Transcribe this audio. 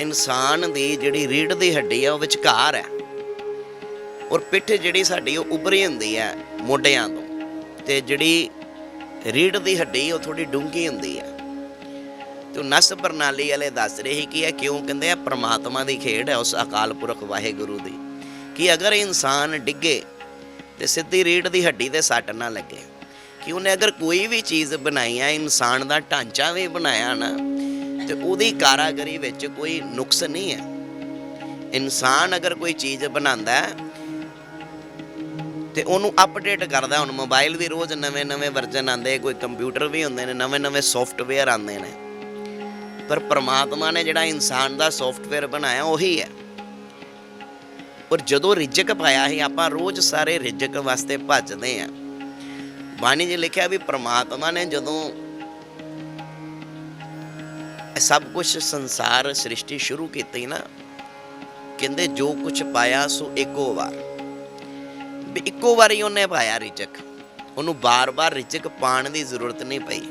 ਇਨਸਾਨ ਦੀ ਜਿਹੜੀ ਰੀੜ ਦੀ ਹੱਡੀ ਆ, ਉਹ ਵਿਚਕਾਰ ਹੈ। ਔਰ ਪਿੱਠ ਜਿਹੜੀ ਸਾਡੀ, ਉਹ ਉੱਭਰੀ ਹੁੰਦੀ ਹੈ ਮੋਢਿਆਂ ਤੋਂ। ਤੇ ਜਿਹੜੀ ਰੀੜ ਦੀ ਹੱਡੀ, ਉਹ ਥੋੜੀ ਡੂੰਘੀ ਹੁੰਦੀ ਹੈ। ਤੇ ਨਸ ਪ੍ਰਣਾਲੀ ਵਾਲੇ ਦੱਸ ਰਹੇ ਸੀ ਕਿ ਇਹ ਕਿਉਂ ਕਹਿੰਦੇ ਆ? ਪ੍ਰਮਾਤਮਾ ਦੀ ਖੇਡ ਹੈ ਉਸ ਅਕਾਲ ਪੁਰਖ ਵਾਹਿਗੁਰੂ ਦੀ। ਕਿ ਅਗਰ ਇਨਸਾਨ ਡਿੱਗੇ ਤੇ ਸਿੱਧੀ ਰੀੜ ਦੀ ਹੱਡੀ ਤੇ ਸੱਟ ਨਾ ਲੱਗੇ, ਕਿ ਉਹਨੇ ਅਗਰ ਕੋਈ ਵੀ ਚੀਜ਼ ਬਣਾਈ ਹੈ ਇਨਸਾਨ ਦਾ ਢਾਂਚਾ ਵੀ ਬਣਾਇਆ ਨਾ ਤੇ ਉਹਦੀ ਕਾਰਾਗਰੀ ਵਿੱਚ ਕੋਈ ਨੁਕਸ ਨਹੀਂ ਹੈ। ਇਨਸਾਨ ਅਗਰ ਕੋਈ ਚੀਜ਼ ਬਣਾਉਂਦਾ ਹੈ ਤੇ ਉਹਨੂੰ ਅਪਡੇਟ ਕਰਦਾ ਹੁਣ ਮੋਬਾਈਲ ਵੀ ਰੋਜ਼ ਨਵੇਂ-ਨਵੇਂ ਵਰਜ਼ਨ ਆਉਂਦੇ, ਕੋਈ ਕੰਪਿਊਟਰ ਵੀ ਹੁੰਦੇ ਨੇ ਨਵੇਂ-ਨਵੇਂ ਸੌਫਟਵੇਅਰ ਆਉਂਦੇ ਨੇ। ਪਰ ਪ੍ਰਮਾਤਮਾ ਨੇ ਜਿਹੜਾ ਇਨਸਾਨ ਦਾ ਸੌਫਟਵੇਅਰ ਬਣਾਇਆ, ਉਹੀ ਹੈ। ਔਰ ਜਦੋਂ ਰਿਜਕ ਪਾਇਆ ਸੀ, ਆਪਾਂ ਰੋਜ਼ ਸਾਰੇ ਰਿਜਕ ਵਾਸਤੇ ਭੱਜਦੇ ਆ ਬਾਣੀ ਜੀ ਲਿਖਿਆ ਵੀ ਪ੍ਰਮਾਤਮਾ ਨੇ ਜਦੋਂ ਸਭ ਕੁਝ ਸੰਸਾਰ ਸ੍ਰਿਸ਼ਟੀ ਸ਼ੁਰੂ ਕੀਤੀ ਨਾ, ਕਹਿੰਦੇ ਜੋ ਕੁਝ ਪਾਇਆ ਸੋ ਇੱਕੋ ਵਾਰ। ਵੀ ਇੱਕੋ ਹੀ ਉਹਨੇ ਪਾਇਆ ਰਿਜਕ ਉਹਨੂੰ ਬਾਰ-ਬਾਰ ਰਿਜਕ ਪਾਣ ਦੀ ਜ਼ਰੂਰਤ ਨਹੀਂ ਪਈ।